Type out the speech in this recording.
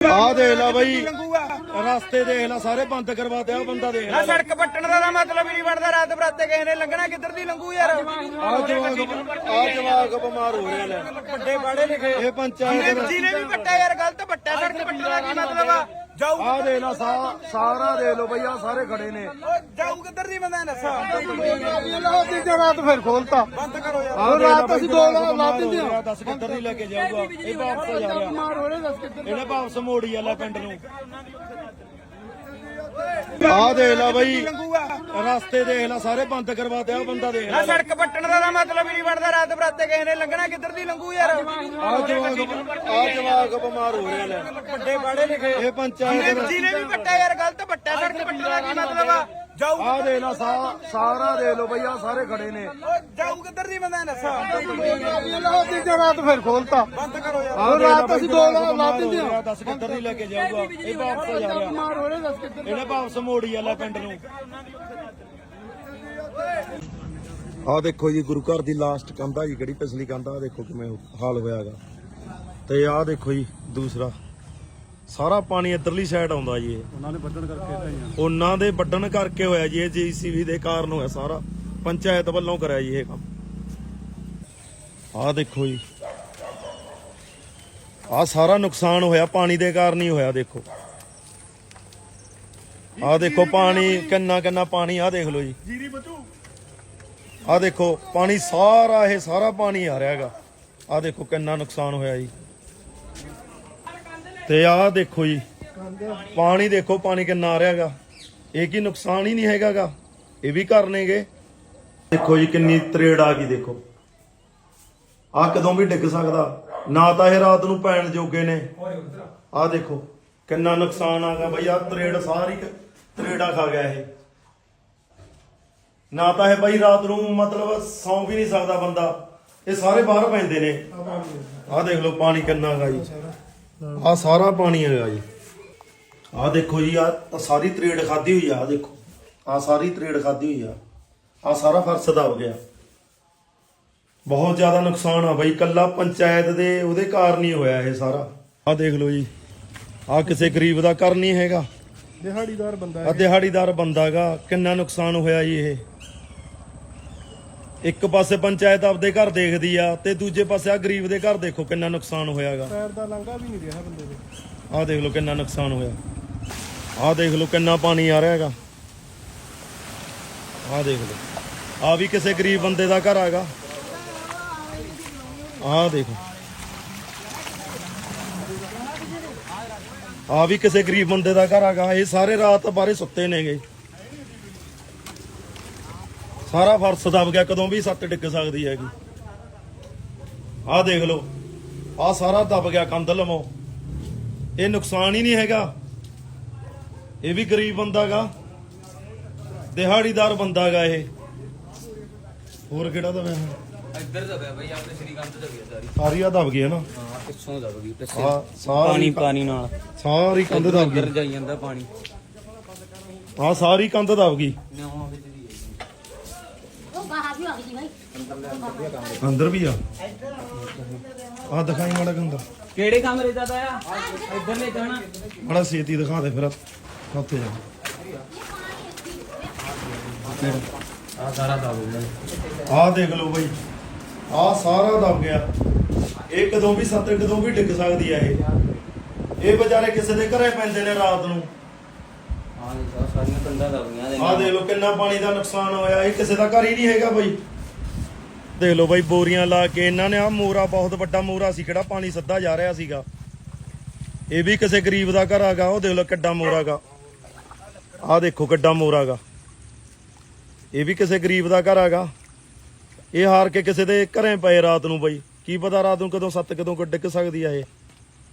ਆ ਦੇਖ ਲੈ ਬਈ ਰਸਤੇ ਦੇਖ ਲੈ ਸਾਰੇ ਬੰਦ ਕਰਵਾਤੇ ਆ ਬੰਦਾ ਦੇਖ ਲੈ। ਸੜਕ ਪੱਟਣ ਦਾ ਤਾਂ ਮਤਲਬ ਹੀ ਨਹੀਂ ਬਣਦਾ ਰਾਤ ਬਰਾਤੇ ਕਿਸੇ ਨੇ ਲੰਘਣਾ ਕਿੱਧਰ ਦੀ ਲੰਗੂ ਯਾਰ? ਆ ਜਵਾਕ ਆ ਜਵਾਕ ਬਿਮਾਰ ਹੋ ਰਿਹਾ ਲੈ ਵੱਡੇ ਬਾੜੇ ਲਿਖੇ। ਇਹ ਪੰਚਾਇਤ ਦਾ- ਜਿਹਨੇ ਵੀ ਪੱਟਿਆ ਯਾਰ ਗਲਤ ਪੱਟਿਆ ਸੜਕ ਪੱਟਣ ਦਾ ਕੀ ਮਤਲਬ ਆ? ਜਾਊ ਆ ਦੇਖ ਲੈ ਸਾ- ਸਾਰਾ ਦੇਖ ਲੋ ਬਈ ਆ ਸਾਰੇ ਖੜੇ ਨੇ। ਜਾਊ ਕਿੱਧਰ ਦੀ ਬੰਦਾ ਨਸਾ ਰਾਤ ਫਿਰ ਖੋਲਤਾ। ਬੰਦ ਕਰੋ ਯਾਰ। ਰਾਤ ਅਸੀਂ ਦੋ ਲਾ ਦਿੰਦੇ ਆ। ਦੱਸ ਕਿੱਧਰ ਦੀ ਲੈ ਕੇ ਜਾਊਗਾ। ਇਹ ਵਾਪਸ ਜਾ ਰਿਹਾ। ਇਹਨੇ ਵਾਪਸ ਮੋੜੀ ਆ ਲੈ ਪਿੰਡ ਨੂੰ। ਆ ਦੇਖ ਲੈ ਬਈ। ਰਸਤੇ ਦੇਖ ਲੈ ਸਾਰੇ ਬੰਦ ਕਰਵਾਤੇ ਆ ਬੰਦਾ ਦੇਖ ਲੈ। ਸੜਕ ਪੱਟਣ ਦਾ ਤਾਂ ਮਤਲਬ ਹੀ ਨਹੀਂ ਬਣਦਾ ਰਾਤ ਬਰਾਤੇ ਕਿਸੇ ਨੇ ਲੰਘਣਾ ਕਿੱਧਰ ਦੀ ਲੰਗੂ ਯਾਰ? ਆ ਜਵਾਕ ਆ ਜਵਾਕ ਬਿਮਾਰ ਹੋ ਰਿਹਾ ਲੈ ਵੱਡੇ ਬਾੜੇ ਲਿਖੇ ਇਹ ਪੰਚਾਇਤ ਦਾ- ਜਿਹਨੇ ਵੀ ਪੱਟਿਆ ਯਾਰ ਗਲਤ ਪੱਟਿਆ ਸੜਕ ਪੱਟਣ ਦਾ ਕੀ ਮਤਲਬ ਆ? ਜਾਊ ਆ ਦੇਖ ਲੈ ਸਾ- ਸਾਰਾ ਦੇਖ ਲੋ ਬਈ ਆ ਸਾਰੇ ਖੜੇ ਨੇ। ਜਾਊ ਕਿੱਧਰ ਦੀ ਬੰਦਾ ਨਸਾ ਰਾਤ ਫਿਰ ਖੋਲਤਾ। ਬੰਦ ਕਰੋ ਯਾਰ। ਰਾਤ ਅਸੀਂ ਦੋ ਲਾ ਦਿੰਦੇ ਆ। ਦੱਸ ਕਿੱਧਰ ਦੀ ਲੈ ਕੇ ਜਾਊਗਾ। ਇਹ ਵਾਪਸ ਜਾ ਰਿਹਾ। ਇਹਨੇ ਵਾਪਸ ਮੋੜੀ ਆ ਲੈ ਪਿੰਡ ਨੂੰ। ਆ ਦੇਖੋ ਜੀ ਗੁਰੂ ਘਰ ਦੀ ਲਾਸਟ ਕੰਧਾ ਜੀ ਕਿਹੜੀ ਪਿਛਲੀ ਕੰਧਾ ਦੇਖੋ ਕਿਵੇਂ ਹਾਲ ਹੋਇਆਗਾ। ਤੇ ਆਹ ਦੇਖੋ ਜੀ ਦੂਸਰਾ। ਸਾਰਾ ਪਾਣੀ ਇਧਰਲੀ ਸਾਈਡ ਆਉਂਦਾ ਜੀ ਇਹ। ਉਹਨਾਂ ਨੇ ਵੱਢਣ ਕਰਕੇ ਉਹਨਾਂ ਦੇ ਵੱਢਣ ਕਰਕੇ ਹੋਇਆ ਜੀ ਇਹ ਜੀਸੀਬੀ ਦੇ ਕਾਰਨ ਹੋਇਆ ਸਾਰਾ। ਪੰਚਾਇਤ ਵੱਲੋਂ ਕਰਿਆ ਜੀ ਇਹ ਕੰਮ। ਆਹ ਦੇਖੋ ਜੀ। ਆਹ ਸਾਰਾ ਨੁਕਸਾਨ ਹੋਇਆ ਪਾਣੀ ਦੇ ਕਾਰਨ ਹੀ ਹੋਇਆ ਦੇਖੋ। ਆਹ ਦੇਖੋ ਪਾਣੀ ਕਿੰਨਾ ਕਿੰਨਾ ਪਾਣੀ ਆਹ ਦੇਖ ਲਓ ਜੀ। ਜੀਰੀ ਬਚੂ। ਆਹ ਦੇਖੋ ਪਾਣੀ ਸਾਰਾ ਇਹ ਸਾਰਾ ਪਾਣੀ ਆ ਰਿਹਾ ਹੈਗਾ। ਆਹ ਦੇਖੋ ਕਿੰਨਾ ਨੁਕਸਾਨ ਹੋਇਆ ਜੀ। ਤੇ ਆਹ ਦੇਖੋ ਜੀ, ਪਾਣੀ ਦੇਖੋ, ਪਾਣੀ ਕਿੰਨਾ ਆ ਰਿਹਾ ਇਹ ਕੀ ਨੁਕਸਾਨ ਹੀ ਨਹੀਂ ਹੈਗਾਗਾ, ਇਹ ਵੀ ਕਰਨੇਗੇ ਦੇਖੋ ਜੀ, ਕਿੰਨੀ ਤਰੇੜ ਆ ਗਈ ਦੇਖੋ। ਆ ਕਦੋਂ ਵੀ ਡਿੱਗ ਸਕਦਾ, ਨਾ ਤਾਂ ਇਹ ਰਾਤ ਨੂੰ ਪੈਣ ਜੋਗੇ ਨੇ। ਆਹ ਦੇਖੋ, ਕਿੰਨਾ ਨੁਕਸਾਨ ਆ ਗਿਆ ਬਈ ਆ ਤਰੇੜ ਸਾਰੀ ਤਰੇੜਾ ਖਾ ਗਿਆ ਇਹ। ਨਾ ਤਾਂ ਇਹ ਬਈ ਰਾਤ ਨੂੰ ਮਤਲਬ ਸੌਂ ਵੀ ਨਹੀਂ ਸਕਦਾ ਬੰਦਾ। ਇਹ ਸਾਰੇ ਬਾਹਰ ਪੈਂਦੇ ਨੇ। ਆਹ ਦੇਖ ਲਓ, ਪਾਣੀ ਕਿੰਨਾ ਹੈਗਾ ਜੀ। ਆਹ ਸਾਰਾ ਪਾਣੀ ਹੈਗਾ ਜੀ। ਆਹ ਦੇਖੋ ਜੀ ਆ ਸਾਰੀ ਤਰੇੜ ਖਾਦੀ ਹੋਈ ਆ ਆਹ ਦੇਖੋ। ਆਹ ਸਾਰੀ ਤਰੇੜ ਖਾਦੀ ਹੋਈ ਆ। ਆਹ ਸਾਰਾ ਫਰਸ਼ ਦਬ ਗਿਆ। ਬਹੁਤ ਜ਼ਿਆਦਾ ਨੁਕਸਾਨ ਆ ਬਈ ਕੱਲਾ ਪੰਚਾਇਤ ਦੇ ਉਹਦੇ ਕਾਰਨ ਹੀ ਹੋਇਆ ਇਹ ਸਾਰਾ। ਆਹ ਦੇਖ ਲਓ ਜੀ ਆਹ ਕਿਸੇ ਗਰੀਬ ਦਾ ਕਰ ਨਹੀਂ ਹੈਗਾ। ਦਿਹਾੜੀਦਾਰ ਬੰਦਾ ਆ ਦਿਹਾੜੀਦਾਰ ਬੰਦਾਗਾ ਕਿੰਨਾ ਨੁਕਸਾਨ ਹੋਇਆ ਜੀ ਇਹ। ਇੱਕ ਪਾਸੇ ਪੰਚਾਇਤ ਆਪਦੇ ਘਰ ਦੇਖਦੀ ਆ ਤੇ ਦੂਜੇ ਪਾਸੇ ਆ ਗਰੀਬ ਦੇ ਘਰ ਦੇਖੋ ਕਿੰਨਾ ਨੁਕਸਾਨ ਹੋਇਆਗਾ। ਪੈਰ ਦਾ ਲੰਗਾ ਵੀ ਨਹੀਂ ਰਿਹਾ ਬੰਦੇ ਦੇ। ਆਹ ਦੇਖ ਲਓ ਕਿੰਨਾ ਨੁਕਸਾਨ ਹੋਇਆ। ਆਹ ਦੇਖ ਲਓ ਕਿੰਨਾ ਪਾਣੀ ਆ ਰਿਹਾ ਹੈਗਾ। ਆਹ ਦੇਖ ਲਓ। ਆ ਵੀ ਕਿਸੇ ਗਰੀਬ ਬੰਦੇ ਦਾ ਘਰ ਹੈਗਾ। ਆਹ ਦੇਖੋ। ਆ ਵੀ ਕਿਸੇ ਗਰੀਬ ਬੰਦੇ ਦਾ ਘਰ ਹੈਗਾ। ਇਹ ਸਾਰੇ ਰਾਤ ਬਾਰੇ ਸੁੱਤੇ ਨੇਗੇ। ਸਾਰਾ ਫਰਸ਼ ਦਬ ਗਿਆ ਕਦੋਂ ਵੀ ਸੱਤ ਡਿੱਗ ਸਕਦੀ ਹੈਗੀ। ਆਹ ਦੇਖ ਲਓ ਆਹ ਸਾਰਾ ਦਬ ਗਿਆ ਕੰਧ ਲਮੋ। ਇਹ ਨੁਕਸਾਨ ਹੀ ਨਹੀਂ ਹੈਗਾ। ਇਹ ਵੀ ਗਰੀਬ ਬੰਦਾਗਾ ਦਿਹਾੜੀਦਾਰ ਬੰਦਾਗਾ ਇਹ। ਹੋਰ ਕਿਹੜਾ ਦਬਿਆ ਇੱਧਰ ਦਬਿਆ ਬਈ ਆਪਣੇ ਸ਼੍ਰੀਕਾਂਤ ਦਬਿਆ ਸਾਰੀ। ਸਾਰੀ ਆ ਦਬ ਗਈ ਹੈ ਨਾ? ਹਾਂ ਪਿੱਛੋਂ ਦਬ ਗਈ ਪਿੱਛੇ। ਆ ਸਾਰੀ ਪਾਣੀ ਪਾਣੀ ਨਾਲ। ਸਾਰੀ ਕੰਧ ਦਬ ਇੱਧਰ ਗਈ ਜਾਈ ਜਾਂਦਾ ਪਾਣੀ। ਆ ਸਾਰੀ ਕੰਧ ਦਬ ਗਈ। ਅੰਦਰ ਵੀ ਆ। ਆ ਦਿਖਾਈ ਮਾੜਾ ਅੰਦਰ। ਕਿਹੜੇ ਕਮਰੇ ਦਾ ਤਾਇਆ? ਇੱਧਰ ਲੈ ਜਾਣਾ। ਮਾੜਾ ਛੇਤੀ ਦਿਖਾ ਦੇ ਫਿਰ। ਉੱਥੇ ਜਾ। ਆ ਸਾਰਾ ਦਬ ਗਿਆ। ਆਹ ਦੇਖ ਲਓ ਬਈ। ਆਹ ਸਾਰਾ ਦਬ ਗਿਆ। ਇਹ ਕਦੋਂ ਵੀ ਸੱਤ ਕਦੋਂ ਵੀ ਡਿੱਗ ਸਕਦੀ ਆ ਇਹ। ਇਹ ਵਿਚਾਰੇ ਕਿਸੇ ਦੇ ਘਰੇ ਪੈਂਦੇ ਨੇ ਰਾਤ ਨੂੰ। ਆਹ ਦੇਖ ਲਓ ਕਿੰਨਾ ਪਾਣੀ ਦਾ ਨੁਕਸਾਨ ਹੋਇਆ। ਇਹ ਕਿਸੇ ਦਾ ਘਰ ਹੀ ਨਹੀਂ ਹੈਗਾ ਬਈ। ਦੇਖ ਲਓ ਬਈ, ਬੋਰੀਆਂ ਲਾ ਕੇ ਇਹਨਾਂ ਨੇ ਆ ਮੋਰਾ, ਬਹੁਤ ਵੱਡਾ ਮੋਰਾ ਸੀ, ਕਿਹੜਾ ਪਾਣੀ ਸੱਦਾ ਜਾ ਰਿਹਾ ਸੀਗਾ। ਇਹ ਵੀ ਕਿਸੇ ਗਰੀਬ ਦਾ ਘਰ ਹੈਗਾ, ਉਹ ਦੇਖ ਲਓ ਕਿੱਡਾ ਮੋਰਾਗਾ। ਆਹ ਦੇਖੋ ਕਿੱਡਾ ਮੋਰਾਗਾ। ਇਹ ਵੀ ਕਿਸੇ ਗਰੀਬ ਦਾ ਘਰ ਹੈਗਾ। ਇਹ ਹਾਰ ਕੇ ਕਿਸੇ ਦੇ ਘਰੇ ਪਏ ਰਾਤ ਨੂੰ ਬਈ। ਕੀ ਪਤਾ ਰਾਤ ਨੂੰ ਕਦੋਂ ਸੱਤ ਕਦੋਂ ਡਿੱਗ ਸਕਦੀ ਆ ਇਹ।